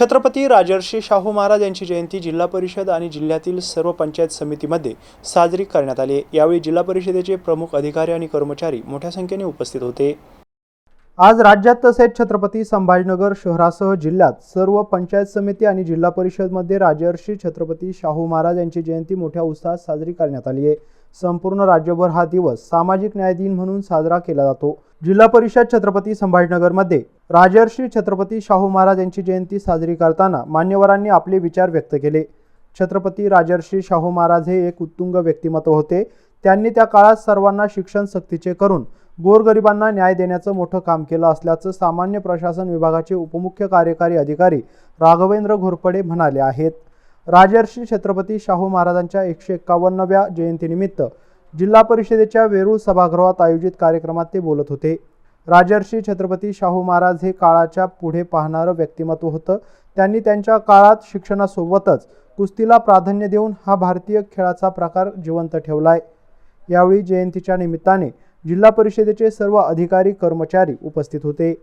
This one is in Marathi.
छत्रपती राजर्षी शाहू महाराज यांची जयंती जिल्हा परिषद आणि जिल्ह्यातील सर्व पंचायत समितीमध्ये साजरी करण्यात आली यावेळी जिल्हा परिषदेचे प्रमुख अधिकारी आणि कर्मचारी मोठ्या संख्येने उपस्थित होते. आज राज्यात तसेच छत्रपती संभाजीनगर शहरासह जिल्ह्यात सर्व पंचायत समिती आणि जिल्हा परिषदमध्ये राजर्षी छत्रपती शाहू महाराज यांची जयंती मोठ्या उत्साहात साजरी करण्यात आली आहे. संपूर्ण राज्यभर हा दिवस सामाजिक न्याय दिन म्हणून साजरा केला जातो. जिल्हा परिषद छत्रपती संभाजीनगरमध्ये राजर्षी छत्रपती शाहू महाराज यांची जयंती साजरी करताना मान्यवरांनी आपले विचार व्यक्त केले. छत्रपती राजर्षी शाहू महाराज हे एक उत्तुंग व्यक्तिमत्व होते. त्यांनी त्या काळात सर्वांना शिक्षण सक्तीचे करून गोरगरिबांना न्याय देण्याचं मोठं काम केलं असल्याचं सामान्य प्रशासन विभागाचे उपमुख्य कार्यकारी अधिकारी राघवेंद्र घोरपडे म्हणाले आहेत. राजर्षी छत्रपती शाहू महाराजांच्या एकशे एक्कावन्नव्या जयंतीनिमित्त जिल्हा परिषदेच्या वेरूळ सभागृहात आयोजित कार्यक्रमात ते बोलत होते. राजर्षी छत्रपती शाहू महाराज हे काळाच्या पुढे पाहणारं व्यक्तिमत्व होतं. त्यांनी त्यांच्या काळात शिक्षणासोबतच कुस्तीला प्राधान्य देऊन हा भारतीय खेळाचा प्रकार जिवंत ठेवला आहे यावेळी जयंतीच्या निमित्ताने जिल्हा परिषदेचे सर्व अधिकारी कर्मचारी उपस्थित होते.